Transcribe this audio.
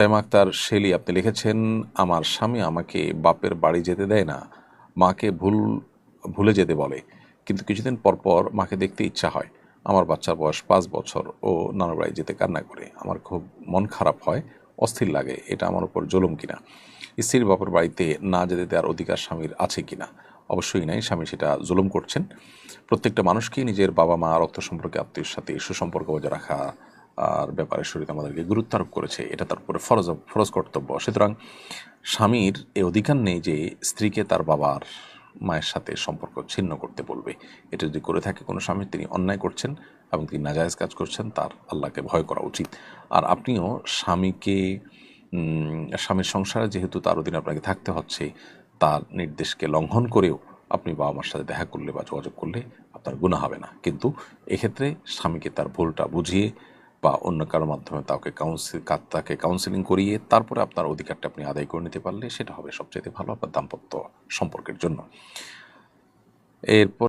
Saima Akter Shelley, আপনি লিখেছেন, আমার স্বামী আমাকে বাপের বাড়ি যেতে দেয় না, মাকে ভুল, ভুলে যেতে বলে। কিন্তু কিছুদিন পর পর মাকে দেখতে ইচ্ছা হয়। আমার বাচ্চার বয়স পাঁচ বছর ও নানার বাড়ি যেতে কান্না করে। আমার খুব মন খারাপ হয়, অস্থির লাগে। এটা আমার উপর জুলুম কিনা? স্ত্রীর বাপের বাড়িতে না যেতে দেওয়ার অধিকার স্বামীর আছে কিনা? অবশ্যই নাই, স্বামী সেটা জুলুম করছেন। প্রত্যেকটা মানুষকেই নিজের বাবা মা রক্ত সম্পর্কে, আত্মীয়ের সাথে সুসম্পর্ক বজায় রাখা আর ব্যাপারে শরীর আমাদেরকে গুরুত্ব আরোপ করেছে। এটা তার উপরে ফরজ ফরজ কর্তব্য। সুতরাং স্বামীর এ অধিকার নেই যে স্ত্রীকে তার বাবার মায়ের সাথে সম্পর্ক ছিন্ন করতে বলবে। এটা যদি করে থাকে কোনো স্বামী, তিনি অন্যায় করছেন এবং তিনি নাজায়েজ কাজ করছেন, তার আল্লাহকে ভয় করা উচিত। আর আপনিও স্বামীকে স্বামীর সংসারে যেহেতু তার অধীনে আপনাকে থাকতে হচ্ছে, তার নির্দেশকে লঙ্ঘন করেও আপনি বাবা মার সাথে দেখা করলে বা যোগাযোগ করলে আপনার গুণা হবে না। কিন্তু এক্ষেত্রে স্বামীকে তার ভুলটা বুঝিয়ে বা অন্য কারোর মাধ্যমে তাকে কাউন্সিল তাকে কাউন্সিলিং করিয়ে তারপরে আপনার অধিকারটা আপনি আদায় করে নিতে পারলে সেটা হবে সবচেয়ে ভালো আপনার দাম্পত্য সম্পর্কের জন্য। এরপর